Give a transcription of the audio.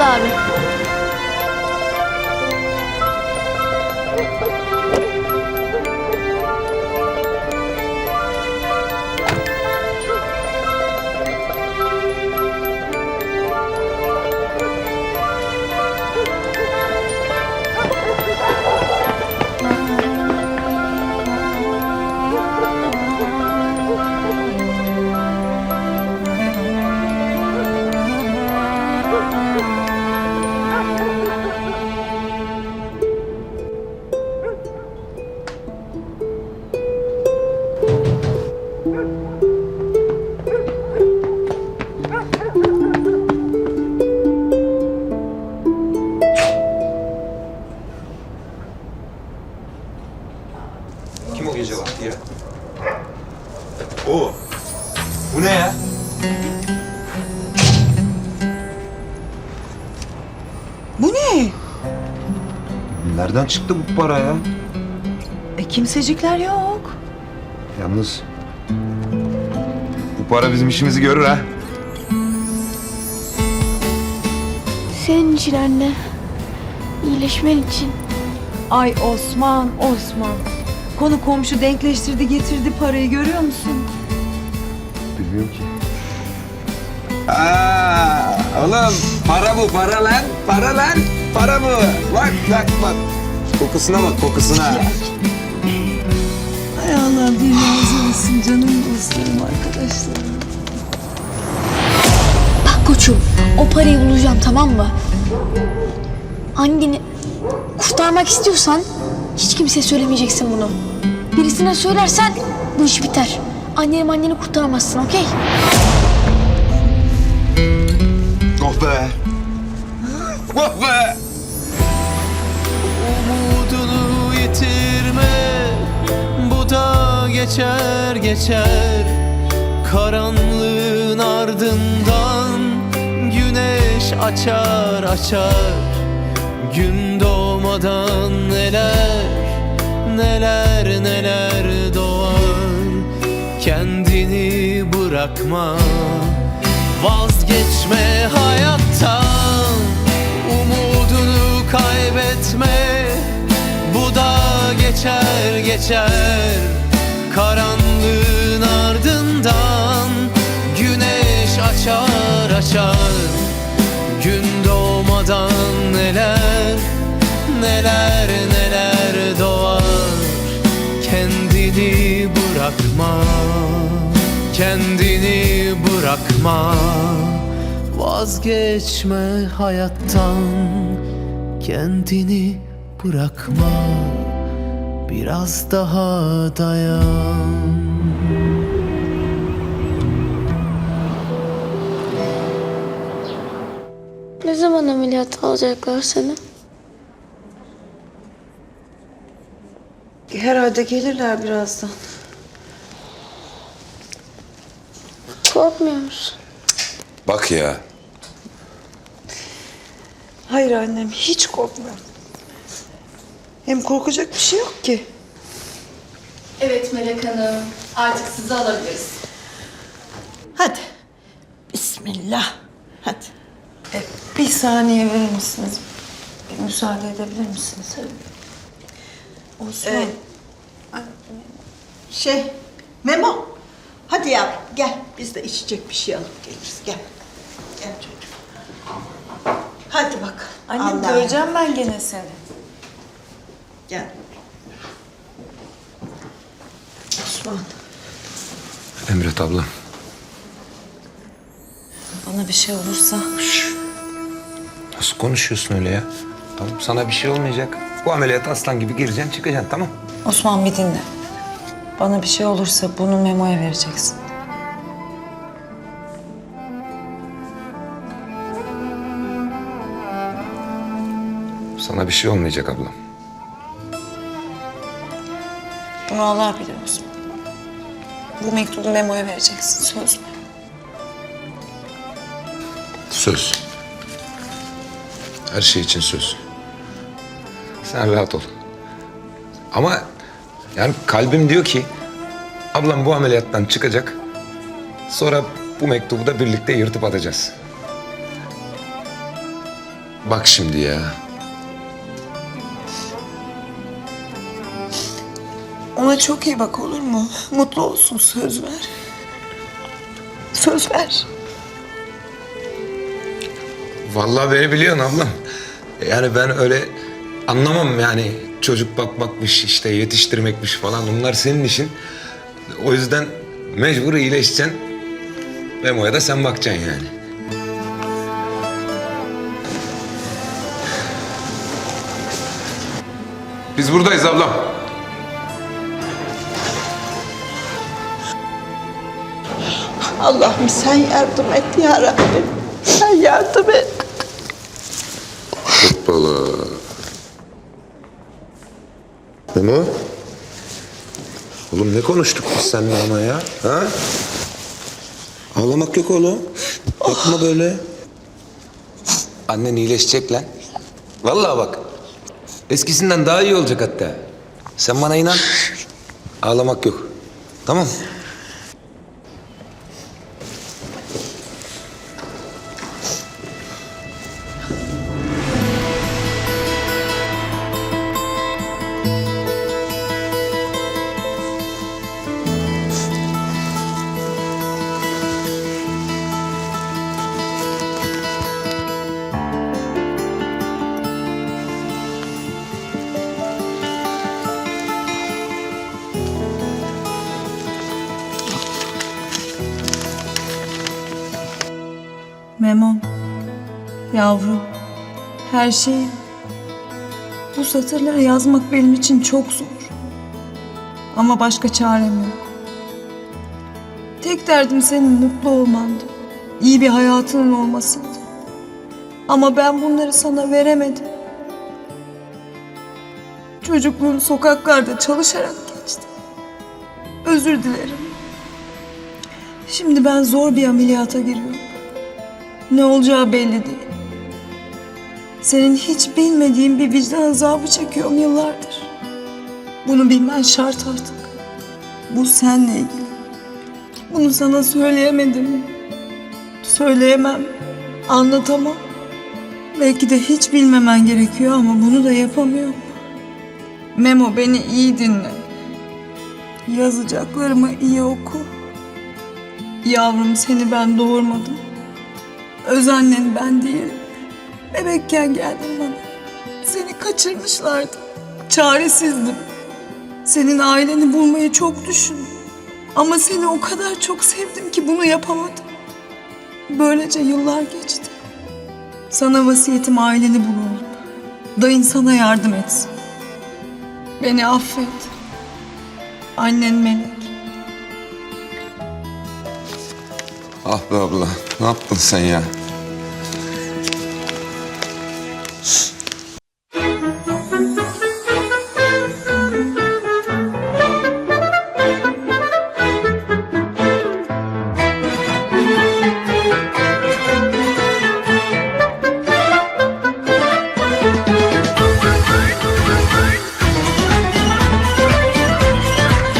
Abi. Bu ne? Nereden çıktı bu para ya? E kimsecikler yok. Yalnız bu para bizim işimizi görür ha. Senin için anne. İyileşmen için. Ay Osman, Osman. Konu komşu denkleştirdi getirdi parayı görüyor musun? Bilmiyorum ki. Aa, oğlum para bu para lan. Para lan. Para bu. Bak bak bak. Kokusuna bak kokusuna. Ay Allah bir razı olsun canım dostlarım arkadaşlarım. Bak koçum o parayı bulacağım tamam mı? Anneni kurtarmak istiyorsan hiç kimseye söylemeyeceksin bunu. Birisine söylersen bu iş biter. Annenim anneni kurtaramazsın okey? Oh be. Oh be. Umudunu yitirme Bu da geçer geçer Karanlığın ardından Güneş açar açar Gün doğmadan neler Neler neler doğar Kendini bırakma Vazgeçme hayattan. Umudunu kaybetme. Bu da geçer geçer. Karanlığın ardından Güneş açar açar. Gün doğmadan neler Neler neler doğar. Kendini bırakma Kendini bırakma Vazgeçme hayattan Kendini bırakma Biraz daha dayan Ne zaman ameliyat alacaklar seni? Herhalde gelirler birazdan. Korkmuyor musun? Bak ya. Hayır annem hiç korkmuyorum. Hem korkacak bir şey yok ki. Evet Melek Hanım. Artık sizi alabiliriz. Hadi. Bismillah. Hadi. E, bir saniye verir misiniz? Bir müsaade edebilir misiniz? Osman. Ee, Şey, Memo. Hadi yavrum gel. Biz de içecek bir şey alıp geliriz. Gel. Gel çocuğum. Annem göreceğim ben gene seni. Gel. Osman. Emret abla. Bana bir şey olursa Nasıl konuşuyorsun öyle ya? Tamam sana bir şey olmayacak. Bu ameliyata aslan gibi gireceksin çıkacaksın tamam. Osman bir dinle. Bana bir şey olursa bunu Memo'ya vereceksin. Sana bir şey olmayacak ablam. Bunu Allah bilir Osman. Bu mektubu Memo'ya vereceksin. Söz mü? Söz. Her şey için söz. Sen rahat ol. Ama yani kalbim diyor ki ablam bu ameliyattan çıkacak. Sonra bu mektubu da birlikte yırtıp atacağız. Bak şimdi ya. Ona çok iyi bak olur mu? Mutlu olsun söz ver. Söz ver. Vallahi beni biliyorsun ablam. Yani ben öyle anlamam yani çocuk bakmakmış işte yetiştirmekmiş falan bunlar senin işin. O yüzden mecbur iyileşeceksin. Memo'ya da sen bakacaksın yani. Biz buradayız ablam. Allah'ım sen yardım et ya Rabbim. Sen yardım et. Hoppala. Memo? Oğlum ne konuştuk biz seninle ama ya? Ha? Ağlamak yok oğlum. Bakma böyle. Annen iyileşecek lan. Vallahi bak. Eskisinden daha iyi olacak hatta. Sen bana inan. Ağlamak yok. Tamam Memo, yavrum, her şeyi. Bu satırları yazmak benim için çok zor. Ama başka çarem yok. Tek derdim senin mutlu olmandı. İyi bir hayatının olmasıydı. Ama ben bunları sana veremedim. Çocukluğum sokaklarda çalışarak geçti. Özür dilerim. Şimdi ben zor bir ameliyata giriyorum. Ne olacağı belli değil. Senin hiç bilmediğin bir vicdan azabı çekiyorum yıllardır. Bunu bilmen şart artık. Bu seninle ilgili. Bunu sana söyleyemedim. Söyleyemem. Anlatamam. Belki de hiç bilmemen gerekiyor ama bunu da yapamıyorum. Memo beni iyi dinle. Yazacaklarımı iyi oku. Yavrum seni ben doğurmadım. Öz annen ben değilim. Bebekken geldin bana. Seni kaçırmışlardı. Çaresizdim. Senin aileni bulmayı çok düşündüm. Ama seni o kadar çok sevdim ki bunu yapamadım. Böylece yıllar geçti. Sana vasiyetim aileni bul oğlum. Dayın sana yardım etsin. Beni affet. Annen Melek. Ah be abla. Ne yaptın sen ya?